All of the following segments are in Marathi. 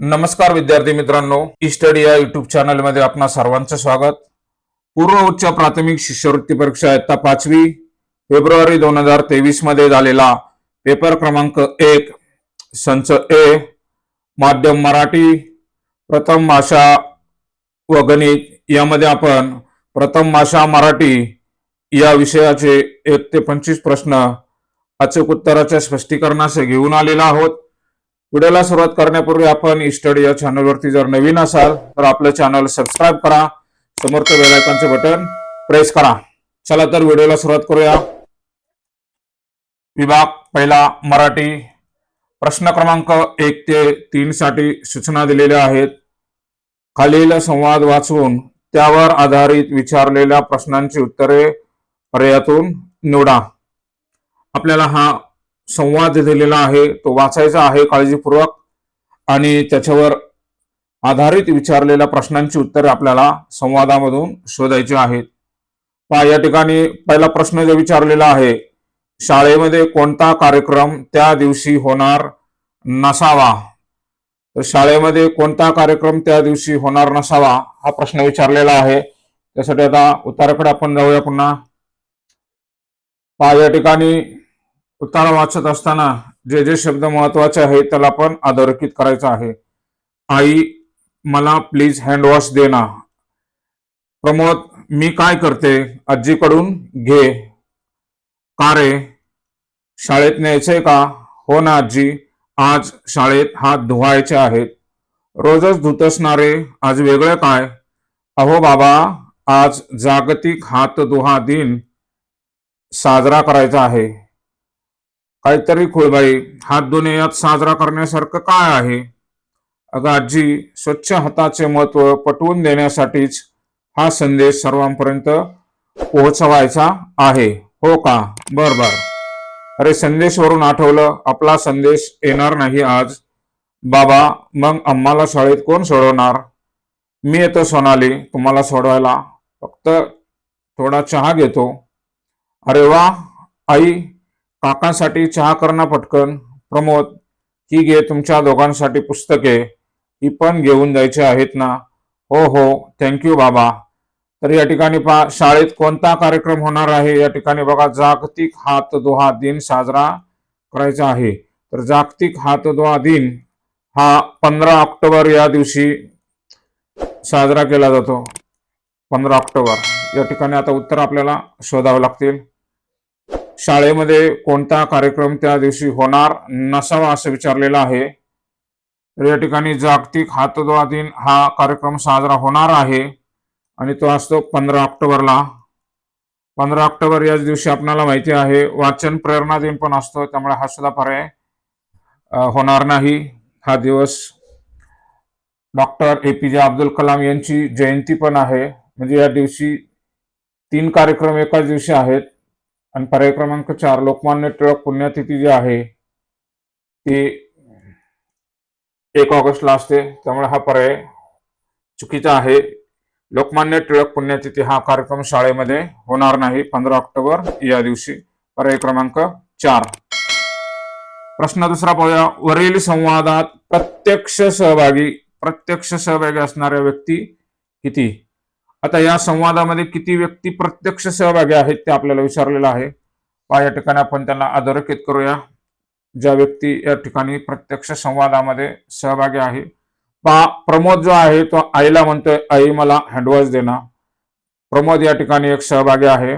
नमस्कार विद्यार्थी मित्रांनो स्टडी या युट्यूब चॅनलमध्ये आपणा सर्वांचं स्वागत. पूर्व उच्च प्राथमिक शिष्यवृत्ती परीक्षा इयत्ता पाचवी फेब्रुवारी दोन हजार तेवीसमध्ये झालेला पेपर क्रमांक एक संच ए माध्यम मराठी प्रथम भाषा व गणित यामध्ये आपण प्रथम भाषा मराठी या विषयाचे एक ते पंचवीस प्रश्न अचूक उत्तराच्या स्पष्टीकरणास घेऊन आलेला आहोत. व्हिडिओला सुरुवात करण्यापूर्वी आपण इस्टडी या चॅनलवरती जर नवीन असाल तर आपलं चॅनल सबस्क्राईब करा. समोरचं बेलायकॉनचं बटन प्रेस करा. चला तर व्हिडिओला सुरुवात करूया. विभाग पहिला मराठी. प्रश्न क्रमांक एक ते तीन साठी सूचना दिलेल्या आहेत. खालील संवाद वाचून त्यावर आधारित विचारलेल्या प्रश्नांची उत्तरे पर्यायातून निवडा. आपल्याला हा संवाद दिलेला आहे तो वाचायचा आहे काळजीपूर्वक आणि त्याच्यावर आधारित विचारलेल्या प्रश्नांची उत्तरे आपल्याला संवादामधून शोधायची आहेत. पहा या ठिकाणी पहिला प्रश्न जो विचारलेला आहे शाळेमध्ये कोणता कार्यक्रम त्या दिवशी होणार नसावा? तर शाळेमध्ये कोणता कार्यक्रम त्या दिवशी होणार नसावा हा प्रश्न विचारलेला आहे. त्यासाठी आता उत्तराकडे आपण जाऊया पुन्हा. पहा या ठिकाणी उतारा वाचत असताना जे जे शब्द महत्त्वाचे आहेत त्याला आपण अधोरेखित करायचं आहे. आई मला प्लीज हँड वॉश दे ना. प्रमोद मी काय करते? आजीकडून घे. का रे? शाळेत न्यायचंय का? हो ना आजी. आज शाळेत हात धुवायचे आहेत. रोजच धुत असणारे आज वेगळं काय? अहो बाबा आज जागतिक हात धुहा दिन साजरा करायचा आहे. काहीतरी खोळबाई हात धुणे साजरा करण्यासारखं काय आहे? अगं आजी स्वच्छ हाताचे महत्त्व पटवून देण्यासाठीच हा संदेश सर्वांपर्यंत पोहोचवायचा आहे. हो का? बर बर. अरे संदेशवरून आठवलं आपला संदेश येणार नाही आज. बाबा मग आम्हाला शाळेत कोण सोडवणार? मी येतो सोनाली तुम्हाला सोडवायला. फक्त थोडा चहा घेतो. अरे वा आई काकांसाठी चहा करणं पटकन. प्रमोद ही घे तुमच्या दोघांसाठी पुस्तके. ही पण घेऊन जायची आहेत ना? हो हो थँक्यू बाबा. तर या ठिकाणी पहा शाळेत कोणता कार्यक्रम होणार आहे? या ठिकाणी बघा जागतिक हात दोहा दिन साजरा करायचा आहे. तर जागतिक हात दोहा दिन हा पंधरा ऑक्टोबर या दिवशी साजरा केला जातो. पंधरा ऑक्टोबर. या ठिकाणी आता उत्तर आपल्याला शोधावं लागतील. शाळेमध्ये कोणता कार्यक्रम त्या दिवशी होणार नसावा असं विचारलेलं आहे. तर या ठिकाणी जागतिक हातधुवा दिन हा कार्यक्रम साजरा होणार आहे. आणि तो असतो पंधरा ऑक्टोबरला. पंधरा ऑक्टोबर याच दिवशी आपल्याला माहिती आहे वाचन प्रेरणा दिन पण असतो त्यामुळे हा सुद्धा पर्याय होणार नाही. हा दिवस डॉक्टर ए पी जे अब्दुल कलाम यांची जयंती पण आहे. म्हणजे या दिवशी तीन कार्यक्रम एकाच दिवशी आहेत. आणि पर्याय क्रमांक चार लोकमान्य टिळक पुण्यतिथी जी आहे ती एक ऑगस्टला असते त्यामुळे हा पर्याय चुकीचा आहे. लोकमान्य टिळक पुण्यतिथी हा कार्यक्रम शाळेमध्ये होणार नाही. पंधरा ऑक्टोबर या दिवशी. पर्याय क्रमांक चार. प्रश्न दुसरा पाहूया. वरील संवादात प्रत्यक्ष सहभागी प्रत्यक्ष सहभागी असणाऱ्या व्यक्ती किती? आता या संवादामध्ये किती व्यक्ती प्रत्यक्ष सहभागी आहेत ते आपल्याला विचारलेलं आहे. पहा या ठिकाणी आपण त्यांना अधोरेखित करूया. ज्या व्यक्ती या ठिकाणी प्रत्यक्ष संवादामध्ये सहभागी आहे. पहा प्रमोद जो आहे तो आईला म्हणतोय आई मला हँडवॉश देना प्रमोद या ठिकाणी एक सहभागी आहे.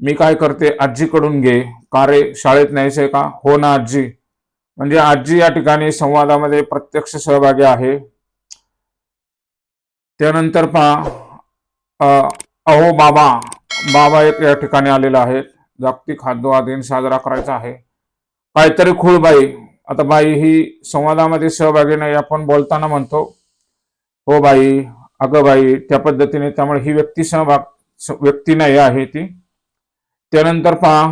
मी काय करते? आजीकडून घे. का रे? शाळेत न्यायचंय का? हो ना आजी. म्हणजे आजी या ठिकाणी संवादामध्ये प्रत्यक्ष सहभागी आहे. त्यानंतर पहा अहो बाबा बाबा एक या ठिकाणी आलेला आहे. जागतिक हातधुवा दिन साजरा करायचा आहे. काहीतरी खूळ बाई आता बाई ही संवादामध्ये सहभागी नाही आपण बोलताना म्हणतो. हो बाई अगं बाई त्या पद्धतीने त्यामुळे ही व्यक्ती सहभाग व्यक्ती नाही आहे ती. त्यानंतर पहा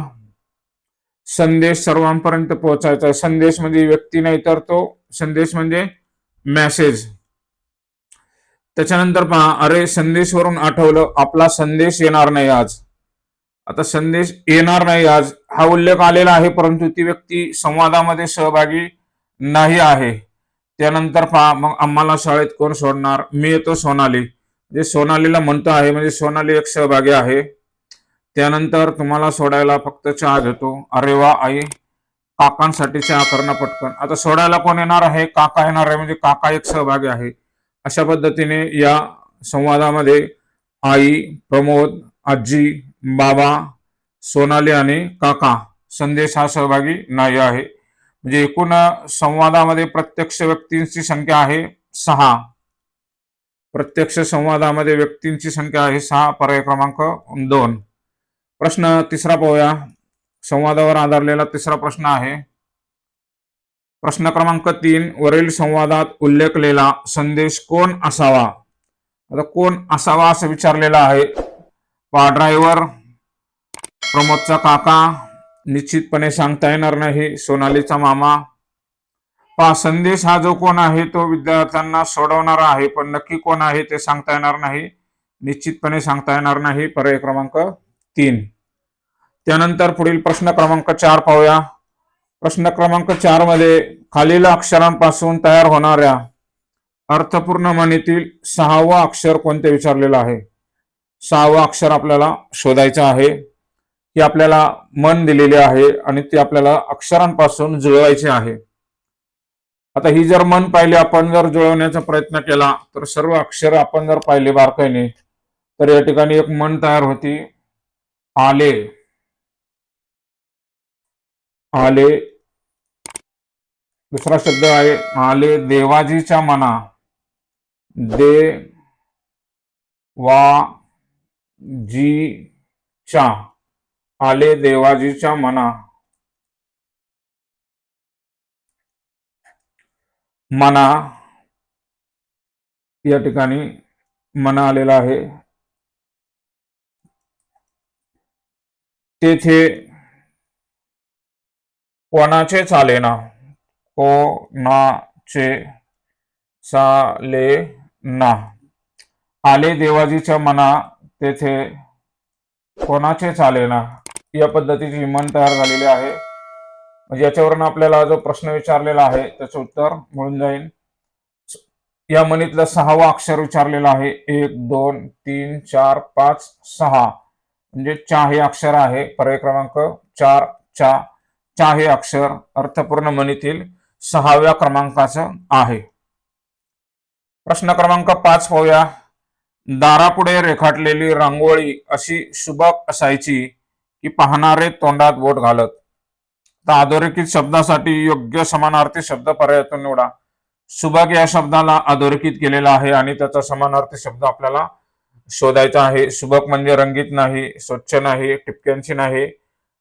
संदेश सर्वांपर्यंत पोहोचायचा आहे. संदेश म्हणजे व्यक्ती नाही तर तो संदेश म्हणजे मॅसेज त्याच्यानंतर पहा अरे संदेशवरून आठवलं आपला संदेश येणार नाही आज. आता संदेश येणार नाही आज. हा उल्लेख आलेला आहे परंतु ती व्यक्ती संवादामध्ये सहभागी नाही आहे. त्यानंतर पहा मग आम्हाला शाळेत कोण सोडणार? मी येतो सोनाली. जे सोनालीला म्हणतो आहे म्हणजे सोनाली एक सहभागी आहे. त्यानंतर तुम्हाला सोडायला फक्त चहा घेतो अरे वा आई. काकांसाठी चहा करणं पटकन. आता सोडायला कोण येणार आहे? काका येणार आहे म्हणजे काका एक सहभागी आहे. अशा पद्धतीने या संवादामध्ये आई प्रमोद आजी बाबा सोनाली आणि काका संदेश हा सहभागी नाही आहे. म्हणजे एकूण संवादामध्ये प्रत्यक्ष व्यक्तींची संख्या आहे सहा. प्रत्यक्ष संवादामध्ये व्यक्तींची संख्या आहे सहा पर्याय क्रमांक दोन. प्रश्न तिसरा पाहूया. संवादावर आधारलेला तिसरा प्रश्न आहे. प्रश्न क्रमांक तीन वरील संवादात उल्लेखलेला संदेश कोण असावा? आता कोण असावा असं विचारलेला आहे. पा ड्रायव्हर प्रमोदचा काका निश्चितपणे सांगता येणार नाही सोनालीचा मामा. पा संदेश हा जो कोण आहे तो विद्यार्थ्यांना सोडवणारा आहे पण नक्की कोण आहे ते सांगता येणार नाही. निश्चितपणे सांगता येणार नाही. पर्याय क्रमांक तीन. त्यानंतर पुढील प्रश्न क्रमांक चार पाहूया. प्रश्न क्रमांक चारमध्ये खालील अक्षरांपासून तयार होणाऱ्या अर्थपूर्ण म्हणीतील सहावा अक्षर कोणते विचारलेलं आहे? सहावा अक्षर आपल्याला शोधायचं आहे. की आपल्याला मन दिलेले आहे आणि ते आपल्याला अक्षरांपासून जुळवायचे आहे. आता ही जर मन पाहिली आपण जर जुळवण्याचा प्रयत्न केला तर सर्व अक्षर आपण जर पाहिले बारकाईने तर या ठिकाणी एक मन तयार होती. आले. आले. दुसरा शब्द आहे आले देवाजीच्या मना. दे वा जी च्या आले देवाजीच्या मना. मना या ठिकाणी मना आलेला आहे. तेथे कोणाचे चालेना कोणाचे चाले ना. आले देवाजीच्या मना तेथे कोणाचे चालेना या पद्धतीची मन तयार झालेली आहे. म्हणजे याच्यावरून आपल्याला जो प्रश्न विचारलेला आहे त्याचं उत्तर मिळून जाईल या म्हणीतलं सहावं अक्षर विचारलेलं आहे. एक दोन तीन चार पाच सहा. म्हणजे चा हे अक्षर आहे. पर्याय क्रमांक चार चा. चा हे अक्षर अर्थपूर्ण मनीतील सहाव्या क्रमांकाचं आहे. प्रश्न क्रमांक पाच पाहूया. दारापुढे रेखाटलेली रांगोळी अशी सुबक असायची की पाहणारे तोंडात बोट घालत. तर अधोरेखित शब्दासाठी योग्य समानार्थी शब्द पर्यायातून निवडा. सुबक या शब्दाला अधोरेखित केलेला आहे आणि त्याचा समानार्थी शब्द आपल्याला शोधायचा आहे. सुबक म्हणजे रंगीत नाही स्वच्छ नाही टिपक्यांची नाही.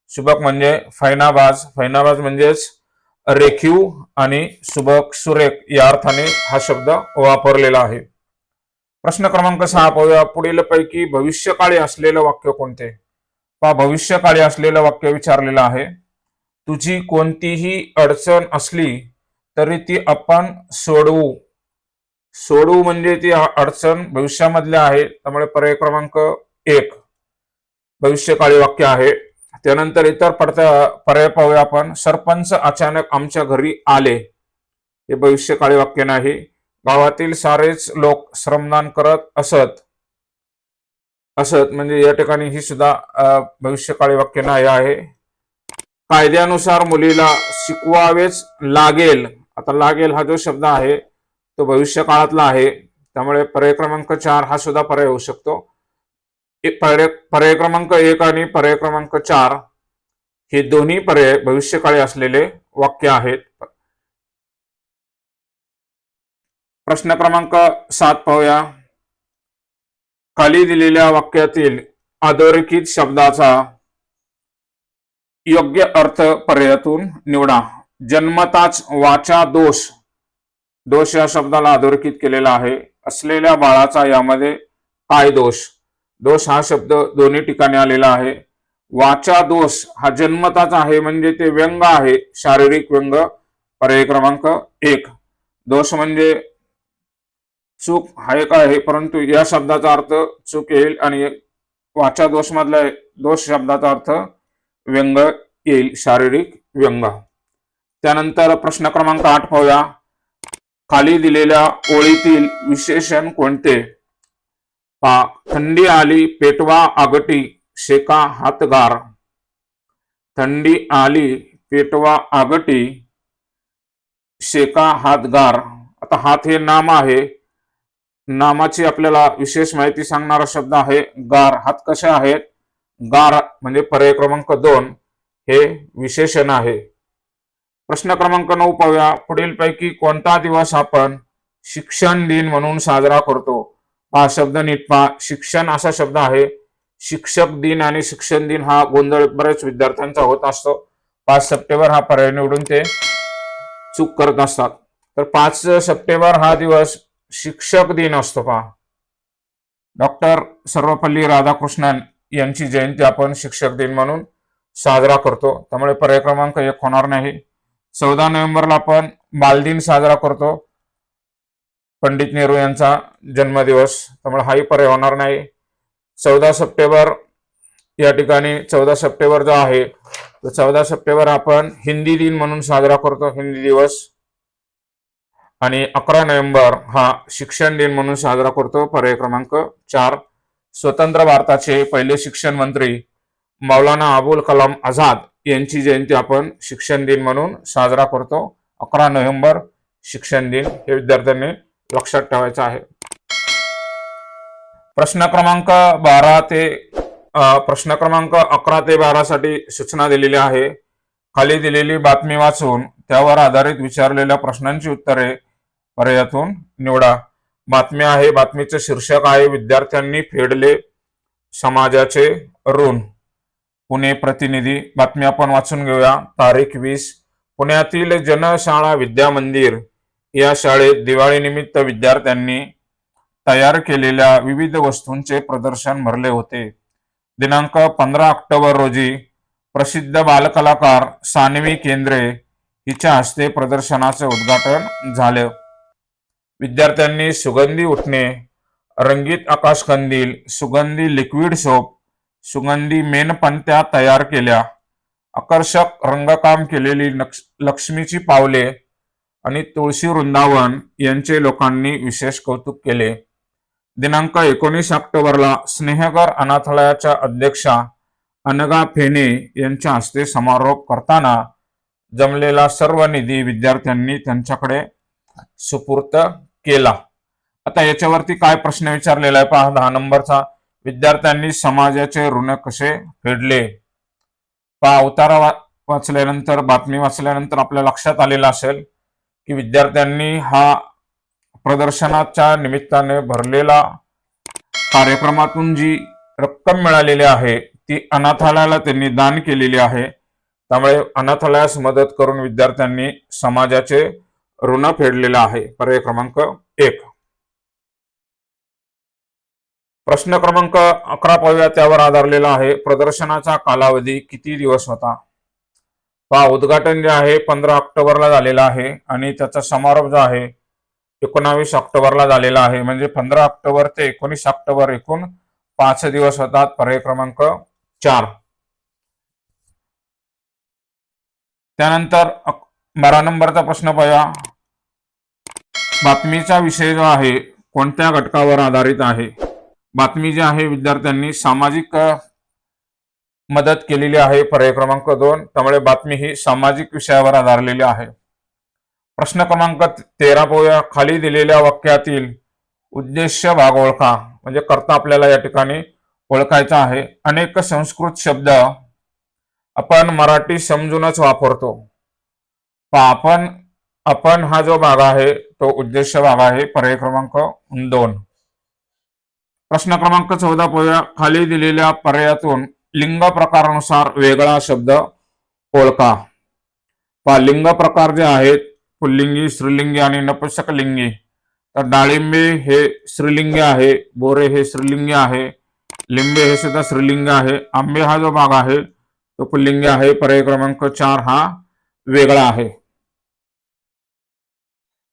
सुबक म्हणजे फैनाबाज. फैनाबाज म्हणजेच रेखीव आणि सुबक सुरेख या अर्थाने हा शब्द वापरलेला आहे. प्रश्न क्रमांक सहा पाहूया. पुढील पैकी भविष्यकाळी असलेलं वाक्य कोणते? पहा भविष्यकाळी असलेलं वाक्य विचारलेलं आहे. तुझी कोणतीही अडचण असली तरी ती आपण सोडवू. सोडवू म्हणजे ती अडचण भविष्यामधल्या आहे. त्यामुळे पर्याय क्रमांक एक. भविष्यकाळी वाक्य आहे. त्यानंतर इतर पडत्या पर्याय पाहूया आपण. सरपंच अचानक आमच्या घरी आले. हे भविष्यकाळी वाक्य नाही. गावातील सारेच लोक श्रमदान करत असत. असत म्हणजे या ठिकाणी ही सुद्धा भविष्यकाळी वाक्य नाही आहे. कायद्यानुसार मुलीला शिकवावेच लागेल. आता लागेल हा जो शब्द आहे तो भविष्य काळातला आहे. त्यामुळे पर्याय क्रमांक चार हा सुद्धा पर्याय होऊ शकतो. पर्याय पर्याय क्रमांक एक आणि पर्याय क्रमांक चार हे दोन्ही पर्याय भविष्यकाळी असलेले वाक्य आहेत. प्रश्न क्रमांक सात पाहूया. खाली दिलेल्या वाक्यातील अधोरेखित शब्दाचा योग्य अर्थ पर्यायातून निवडा. जन्मताच वाचा दोष. दोष या शब्दाला अधोरेखित केलेला आहे. असलेल्या बाळाचा यामध्ये काय दोष? दोष हा शब्द दोन्ही ठिकाणी आलेला आहे. वाचा दोष हा जन्मताच आहे म्हणजे ते व्यंग आहे. शारीरिक व्यंग पर्याय क्रमांक एक. दोष म्हणजे चूक हा एक आहे परंतु या शब्दाचा अर्थ चूक येईल आणि वाचा दोष मधला दोष शब्दाचा अर्थ व्यंग येईल शारीरिक व्यंग. त्यानंतर प्रश्न क्रमांक आठ पाहूया. खाली दिलेल्या ओळीतील विशेषण कोणते? पा थंडी आली पेटवा आगटी शेका हातगार. थंडी आली पेटवा आगटी शेका हातगार. आता हात हे नाम आहे. नामाची आपल्याला विशेष माहिती सांगणारा शब्द आहे गार. हात कसे आहेत? गार म्हणजे पर्याय क्रमांक दोन. हे विशेषण आहे. प्रश्न क्रमांक नऊ पाहूया. पुढील पैकी कोणता दिवस आपण शिक्षण दिन म्हणून साजरा करतो? हा शब्द नीट पहा शिक्षण असा शब्द आहे. शिक्षक दिन आणि शिक्षण दिन हा गोंधळ बरेच विद्यार्थ्यांचा होत असतो. पाच सप्टेंबर हा पर्याय निवडून ते चूक करत असतात. तर पाच सप्टेंबर हा दिवस शिक्षक दिन असतो पहा. डॉक्टर सर्वपल्ली राधाकृष्णन यांची जयंती आपण शिक्षक दिन म्हणून साजरा करतो. त्यामुळे पर्याय क्रमांक एक होणार नाही. चौदा नोव्हेंबरला आपण बालदिन साजरा करतो. पंडित नेहरू यांचा जन्मदिवस. त्यामुळे हाही पर्याय होणार नाही. चौदा सप्टेंबर या ठिकाणी चौदा सप्टेंबर जो आहे तो चौदा सप्टेंबर आपण हिंदी दिन म्हणून साजरा करतो हिंदी दिवस. आणि अकरा नोव्हेंबर हा शिक्षण दिन म्हणून साजरा करतो पर्याय क्रमांक चार. स्वतंत्र भारताचे पहिले शिक्षण मंत्री मौलाना अबुल कलाम आझाद यांची जयंती आपण शिक्षण दिन म्हणून साजरा करतो. अकरा नोव्हेंबर शिक्षण दिन. हे विद्यार्थ्यांनी लक्षात ठेवायचं आहे. प्रश्न क्रमांक बारा ते प्रश्न क्रमांक अकरा ते बारा साठी सूचना दिलेली आहे. खाली दिलेली बातमी वाचून त्यावर आधारित विचारलेल्या प्रश्नांची उत्तरे पर्यायातून निवडा. बातमी आहे बातमीचे शीर्षक आहे विद्यार्थ्यांनी फेडले समाजाचे ऋण. पुणे प्रतिनिधी बातमी आपण वाचून घेऊया. तारीख वीस. पुण्यातील जनशाळा विद्या मंदिर. या शाळेत दिवाळीनिमित्त विद्यार्थ्यांनी तयार केलेल्या विविध वस्तूंचे प्रदर्शन भरले होते. दिनांक पंधरा ऑक्टोबर रोजी प्रसिद्ध बालकलाकार सानवी केंद्रे हिच्या हस्ते प्रदर्शनाचे उद्घाटन झालं. विद्यार्थ्यांनी सुगंधी उठणे रंगीत आकाशकंदील सुगंधी लिक्विड सोप सुगंधी मेणपंत्या तयार केल्या. आकर्षक रंगकाम केलेली लक्ष- लक्ष्मीची पावले आणि तुळशी वृंदावन यांचे लोकांनी विशेष कौतुक केले. दिनांक एकोणीस ऑक्टोबरला स्नेहगर अनाथालयाच्या अध्यक्षा अनगा फेने यांच्या हस्ते समारोप करताना जमलेला सर्व निधी विद्यार्थ्यांनी त्यांच्याकडे सुपूर्त केला. आता याच्यावरती काय प्रश्न विचारलेला आहे पहा दहा नंबरचा. विद्यार्थ्यांनी समाजाचे ऋण कसे फेडले? पहा उतारा वाचल्यानंतर बातमी वाचल्यानंतर आपल्या लक्षात आलेलं असेल. की विद्यार्थ्यांनी हा प्रदर्शनाच्या निमित्ताने भरलेला कार्यक्रमातून जी रक्कम मिळालेली आहे ती अनाथालयाला त्यांनी दान केलेली आहे. त्यामुळे अनाथालयास मदत करून विद्यार्थ्यांनी समाजाचे ऋण फेडलेलं आहे. पर्याय क्रमांक एक. प्रश्न क्रमांक अकरा पाहूया. त्यावर आधारलेला आहे. प्रदर्शनाचा कालावधी किती दिवस होता? पहा उद्घाटन जे आहे पंधरा ऑक्टोबरला झालेलं आहे आणि त्याचा समारोप जो आहे एकोणावीस ऑक्टोबरला झालेला आहे. म्हणजे पंधरा ऑक्टोबर ते एकोणीस ऑक्टोबर एकूण पाच दिवस होतात पर्याय क्रमांक चार. त्यानंतर बारा नंबरचा प्रश्न पाहूया. बातमीचा विषय जो आहे कोणत्या घटकावर आधारित आहे? बातमी जी आहे विद्यार्थ्यांनी सामाजिक मदत केलेली आहे. पर्याय क्रमांक दोन. त्यामुळे बातमी ही सामाजिक विषयावर आधारलेली आहे. प्रश्न क्रमांक तेरा पाहूया खाली दिलेल्या वाक्यातील उद्देश्य भाग ओळखा. म्हणजे करता आपल्याला या ठिकाणी ओळखायचा आहे. अनेक संस्कृत शब्द आपण मराठी समजूनच वापरतो. आपण आपण हा जो भाग आहे तो उद्देश्य भाग आहे. पर्याय क्रमांक दोन. प्रश्न क्रमांक चौदा पाहूया खाली दिलेल्या पर्यायातून लिंग प्रकारानुसार वेगळा शब्द ओळखा. पहा लिंग प्रकार जे आहेत पुल्लिंगी स्त्रीलिंगी आणि नपुंसकलिंगी. तर डाळिंबे हे स्त्रीलिंगी आहे बोरे हे स्त्रीलिंगी आहे लिंबे हे सुद्धा स्त्रीलिंग आहे. आंबे हा जो भाग आहे तो पुल्लिंगी आहे. पर्याय क्रमांक चार हा वेगळा आहे.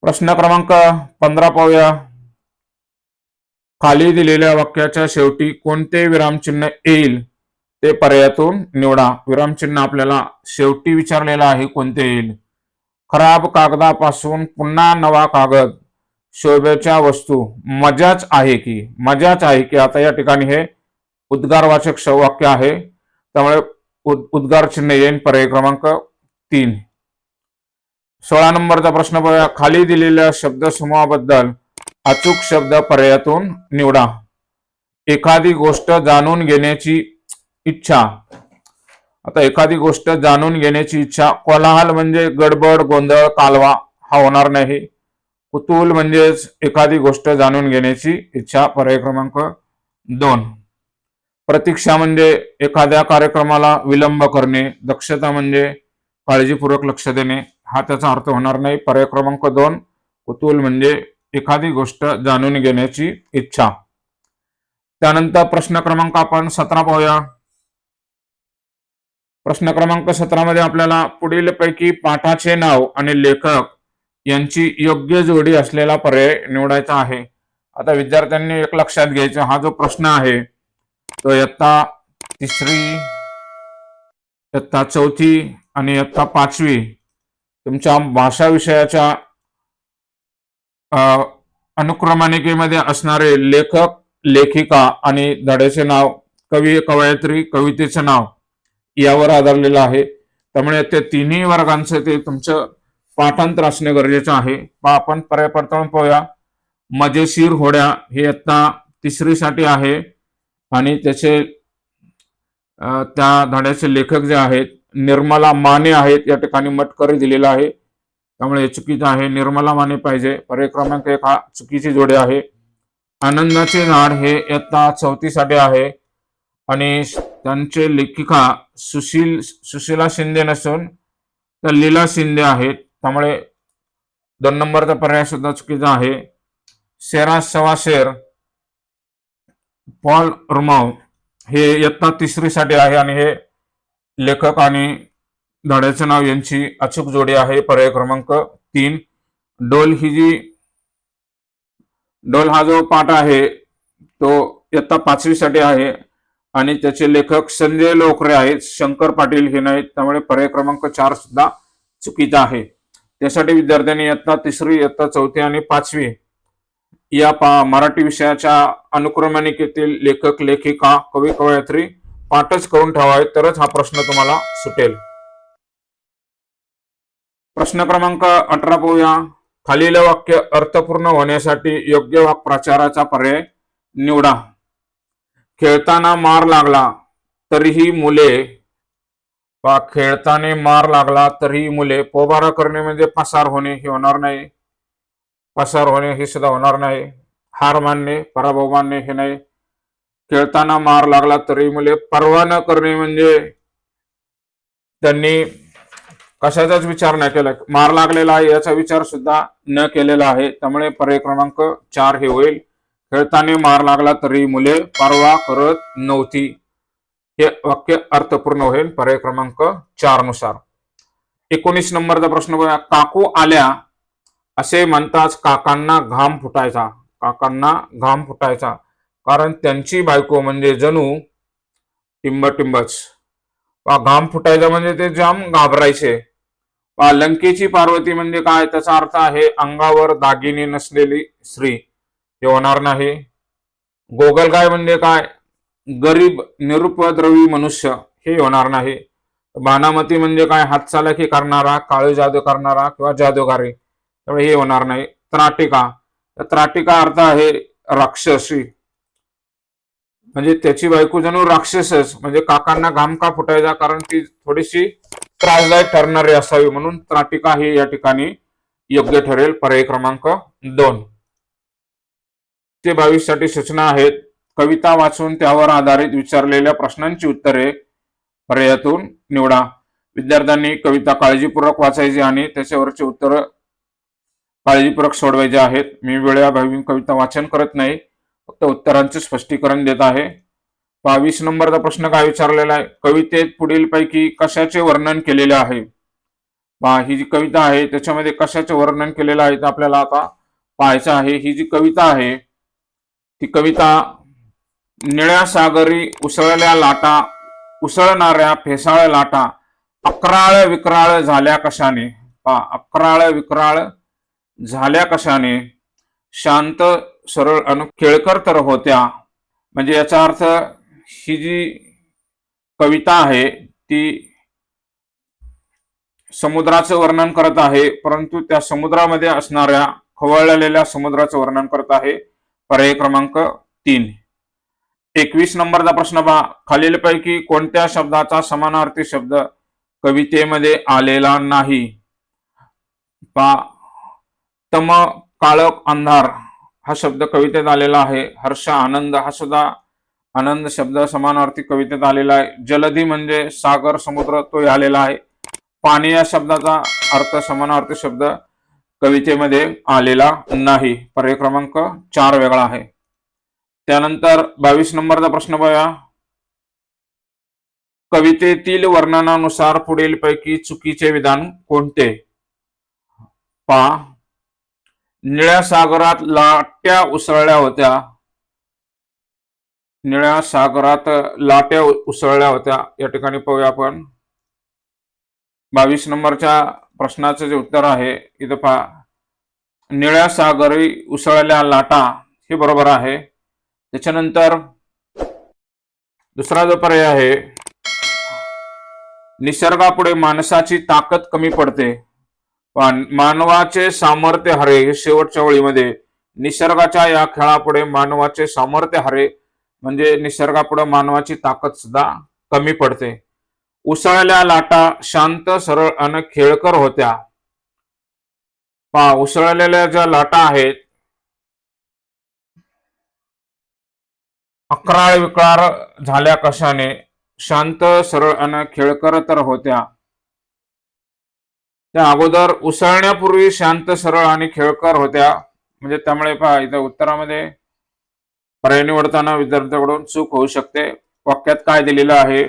प्रश्न क्रमांक पंधरा पाहूया. खाली दिलेल्या वाक्याच्या शेवटी कोणते विरामचिन्ह येईल? ते पर्यायातून निवडा. विरामचिन्ह आपल्याला शेवटी विचारलेला आहे कोणते येईल? खराब कागदापासून पुन्हा नवा कागद. शोभेच्या वस्तू. मजाच आहे की मजाच आहे की. आता या ठिकाणी हे उद्गारवाचक वाक्य आहे. त्यामुळे उद- उद्गार चिन्ह येईल पर्याय क्रमांक तीन. सोळा नंबरचा प्रश्न बघा खाली दिलेल्या शब्दसमूहाबद्दल अचूक शब्द पर्यायातून निवडा. एखादी गोष्ट जाणून घेण्याची इच्छा. आता एखादी गोष्ट जाणून घेण्याची इच्छा कोलाहल म्हणजे गडबड गोंधळ कालवा हा होणार नाही. कुतूल म्हणजेच एखादी गोष्ट जाणून घेण्याची इच्छा पर्याय क्रमांक दोन. प्रतीक्षा म्हणजे एखाद्या कार्यक्रमाला विलंब करणे दक्षता म्हणजे काळजीपूर्वक लक्ष देणे हा त्याचा अर्थ होणार नाही. पर्याय क्रमांक दोन कुतूल म्हणजे एखादी गोष्ट जाणून घेण्याची इच्छा. त्यानंतर प्रश्न क्रमांक आपण सतरा पाहूया. प्रश्न क्रमांक सतरामध्ये आपल्याला पुढील पैकी पाठाचे नाव आणि लेखक यांची योग्य जोडी असलेला पर्याय निवडायचा आहे. आता विद्यार्थ्यांनी एक लक्षात घ्यायचा. हा जो प्रश्न आहे तो इयत्ता तिसरी इयत्ता चौथी आणि इयत्ता पाचवी तुमच्या भाषा विषयाच्या अ, अनुक्रमणिकेमध्ये असणारे लेखक लेखिका आणि धड्याचे नाव कवी कवयित्री कवितेचं नाव यावर आधारलेलं आहे. त्यामुळे ते तिन्ही वर्गांचं ते तुमचं पाठांतर असणे गरजेचं आहे. आपण पर्याय पडताळून पाहूया. मजेशीर होड्या हे आता तिसरीसाठी आहे. आणि त्याचे त्या धड्याचे लेखक जे आहेत निर्मला माने आहेत. या ठिकाणी मटकरी दिलेला आहे. त्यामुळे हे चुकीचं आहे. निर्मला माने पाहिजे. पर्याय क्रमांक एक हा चुकीची जोडी आहे. आनंदाचे झाड हे इयत्ता चौथीसाठी आहे. आणि त्यांचे लेखिका सुशील सुशीला शिंदे नसून तर लीला शिंदे आहेत. त्यामुळे दोन नंबरचा पर्याय सुद्धा चुकीचा आहे. शेरा सवा शेर पॉल रुमाव हे इयत्ता तिसरीसाठी आहे आणि हे लेखक आणि धड्याचं नाव यांची अचूक जोडी आहे. पर्याय क्रमांक तीन. डोल ही जी डोल हा जो पाठ आहे तो इयत्ता पाचवीसाठी आहे. आणि त्याचे लेखक संजय लोकरे आहेत. शंकर पाटील हे नाहीत. त्यामुळे पर्याय क्रमांक चार सुद्धा चुकीचा आहे. त्यासाठी विद्यार्थ्यांनी इयत्ता तिसरी इयत्ता चौथी आणि पाचवी या पा मराठी विषयाच्या अनुक्रमणिकेतील लेखक लेखिका कवी कवयित्री पाठच करून ठेवावे तरच हा प्रश्न तुम्हाला सुटेल. प्रश्न क्रमांक अठरा पाहूया. खालील वाक्य अर्थपूर्ण होण्यासाठी योग्य वाक्प्रचाराचा पर्याय निवडा. खेळताना मार लागला तरीही मुले वा खेळताना मार लागला तरीही मुले पोबारा करणे म्हणजे पसार होणे हे होणार नाही. पसार होणे हे सुद्धा होणार नाही. हार मानणे पराभव मानणे हे नाही. खेळताना मार लागला तरी मुले परवा न करणे म्हणजे त्यांनी कशाचाच विचार न केला. मार लागलेला आहे याचा विचार सुद्धा न केलेला आहे. त्यामुळे पर्याय क्रमांक चार हे होईल. खेळताना मार लागला तरी मुले परवा करत नव्हती. हे वाक्य अर्थपूर्ण होईल. पर्याय क्रमांक चारनुसार. एकोणीस नंबरचा प्रश्न बघा काकू आल्या असे म्हणताच काकांना घाम फुटायचा. काकांना घाम फुटायचा. कारण त्यांची बायको म्हणजे जणू टिंबटिंबच. वा घाम फुटायचा म्हणजे ते जाम घाबरायचे. वा लंकेची पार्वती म्हणजे काय? त्याचा अर्थ आहे अंगावर दागिने नसलेली स्त्री. हे होणार नाही. गोगलगाय म्हणजे काय? गरीब निरुपद्रवी मनुष्य हे होणार नाही. बाणामती म्हणजे काय? हातचालाकी करणारा काळी जादू करणारा किंवा जादूगारी. त्यामुळे हे होणार नाही. त्राटिका. त्राटिका अर्थ आहे राक्षसी. म्हणजे त्याची बायको जणू राक्षसच. म्हणजे काकांना घाम का फुटायचा? कारण ती थोडीशी त्रासदायक ठरणारी असावी. म्हणून त्राटिका ही या ठिकाणी योग्य ठरेल. पर्याय क्रमांक दोन. ते बावीससाठी सूचना आहेत. कविता वाचून त्यावर आधारित विचारलेल्या प्रश्नांची उत्तरे पर्यायातून निवडा. विद्यार्थ्यांनी कविता काळजीपूर्वक वाचायची आणि त्याच्यावरचे उत्तर काळजीपूर्वक सोडवायचे आहेत. मी वेळाभावी कविता वाचन करत नाही. फक्त उत्तरांचे स्पष्टीकरण देत आहे. बावीस नंबरचा प्रश्न काय विचारलेला आहे? कवितेत पुढील पैकी कशाचे वर्णन केलेले आहे? पहा ही जी कविता आहे त्याच्यामध्ये कशाचे वर्णन केलेलं आहे ते आपल्याला आता पाहायचं आहे. ही जी कविता आहे ती कविता निळ्या सागरी उसळल्या लाटा उसळणाऱ्या फेसाळ लाटा अकराळ विक्राळ झाल्या कशाने? पहा अकराळ विक्राळ झाल्या कशाने? शांत सरळ अनु केळकर तर होत्या. म्हणजे याचा अर्थ ही जी कविता आहे ती समुद्राचं वर्णन करत आहे परंतु त्या समुद्रामध्ये असणाऱ्या खवळलेल्या समुद्राचं वर्णन करत आहे. पर्याय क्रमांक तीन. एकवीस नंबरचा प्रश्न पहा. खालीलपैकी कोणत्या शब्दाचा समानार्थी शब्द कवितेमध्ये आलेला नाही? पा तम काळक अंधार हा शब्द कवितेत आलेला आहे. हर्ष आनंद हा सुद्धा आनंद शब्द समानार्थी कवितेत आलेला आहे. जलधी म्हणजे सागर समुद्र तो आलेला आहे. पाणी या शब्दाचा अर्थ समानार्थी शब्द कवितेमध्ये आलेला नाही. पर्याय क्रमांक चार वेगळा आहे. त्यानंतर बावीस नंबरचा प्रश्न बघा कवितेतील वर्णनानुसार पुढील पैकी चुकीचे विधान कोणते? पा. निळ्या सागरात लाट्या उसळल्या होत्या. निळ्या सागरात लाट्या उसळल्या होत्या. या ठिकाणी पाहूया आपण. बावीस नंबरच्या प्रश्नाचं जे उत्तर आहे इथं पहा. निळ्या सागरी उसळल्या लाटा हे बरोबर आहे. त्याच्यानंतर दुसरा जो पर्याय आहे निसर्गापुढे माणसाची ताकद कमी पडते. पण मानवाचे सामर्थ्य हरे हे शेवटच्या ओळीमध्ये. निसर्गाच्या या खेळापुढे मानवाचे सामर्थ्य हरे म्हणजे निसर्गापुढे मानवाची ताकद सुद्धा कमी पडते. उसळल्या लाटा शांत सरळ अन खेळकर होत्या. पा उसळलेल्या ज्या लाटा आहेत अकराळ विक्राळ झाल्या कशाने? शांत सरळ अन खेळकर तर होत्या. त्या अगोदर उसळण्यापूर्वी शांत सरळ आणि खेळकर होत्या. म्हणजे त्यामुळे पहा इथं उत्तरामध्ये पर्याय निवडताना विद्यार्थ्याकडून चूक होऊ शकते. वाक्यात काय दिलेलं आहे?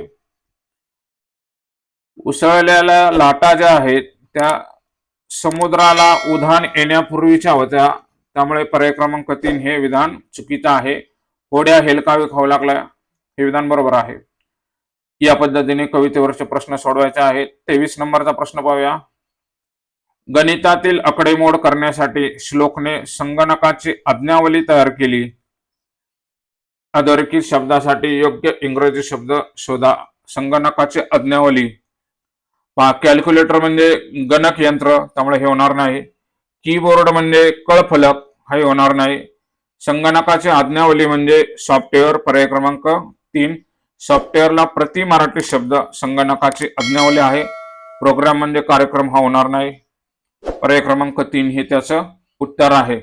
उसळलेल्या लाटा ज्या आहेत त्या समुद्राला उधाण येण्यापूर्वीच्या होत्या. त्यामुळे पर्याय क्रमांक तीन हे विधान चुकीचं आहे. होड्या हेलकावे खाऊ लागल्या. हे विधान बरोबर आहे. या पद्धतीने कवितेवरचे प्रश्न सोडवायचे आहेत. तेवीस नंबरचा प्रश्न पाहूया. गणितातील आकडेमोड करण्यासाठी श्लोकने संगणकाची आज्ञावली तयार केली. अधोरेखित शब्दासाठी योग्य इंग्रजी शब्द शोधा. संगणकाची आज्ञावली. पहा कॅल्क्युलेटर म्हणजे गणक यंत्र त्यामुळे हे होणार नाही. कीबोर्ड म्हणजे कळफलक हे होणार नाही. संगणकाची आज्ञावली म्हणजे सॉफ्टवेअर पर्याय क्रमांक तीन. सॉफ्टवेअरला प्रति मराठी शब्द संगणकाची आज्ञावली आहे. प्रोग्राम म्हणजे कार्यक्रम हा होणार नाही. पर्याय क्रमांक तीन हे त्याचं उत्तर आहे.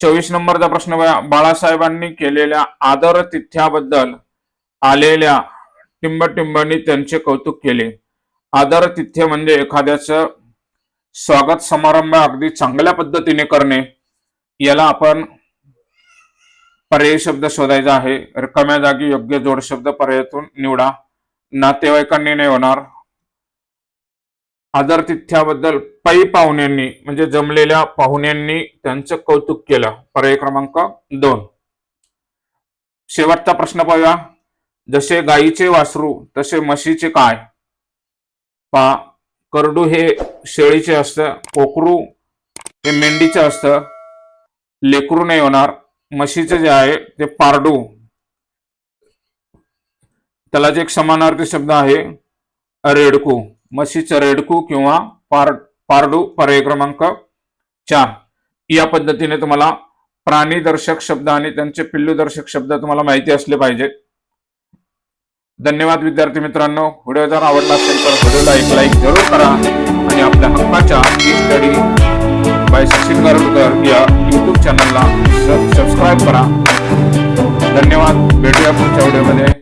चोवीस नंबरचा प्रश्न बाळासाहेबांनी केलेल्या आदर तिथ्याबद्दल आलेल्या टिंबटिंबांनी त्यांचे कौतुक केले. आदर तिथ्य म्हणजे एखाद्याचं स्वागत समारंभ अगदी चांगल्या पद्धतीने करणे याला आपण पर्यायी शब्द शोधायचा आहे. रिकाम्या जागी योग्य जोड शब्द पर्यायातून निवडा. नातेवाईकांनी नाही होणार. आदर तिथ्याबद्दल पै पाहुण्यांनी म्हणजे जमलेल्या पाहुण्यांनी त्यांचं कौतुक केलं. पर्याय क्रमांक दोन. शेवटचा प्रश्न पाहूया. जसे गायीचे वासरू तसे म्हशीचे काय? पा करडू हे शेळीचे असतं कोकरू हे मेंढीचे असतं लेकरू नाही होणार म्हशीचे जे आहे ते पारडू. त्याला जे एक समानार्थी शब्द आहे रेडकू. म्हशीचं रेडकू किंवा पार पारडू पर्याय क्रमांक चार. या पद्धतीने तुम्हाला प्राणीदर्शक शब्द आणि त्यांचे पिल्लूदर्शक शब्द तुम्हाला माहिती असले पाहिजेत. धन्यवाद विद्यार्थी मित्रांनो. व्हिडिओ जर आवडला असेल तर व्हिडिओला एक लाईक जरूर करा आणि आपल्या हक्काच्या e study by Sachin Garudkar या यूट्यूब चॅनलला सबस्क्राईब करा. धन्यवाद. भेटूया पुढच्या व्हिडिओमध्ये.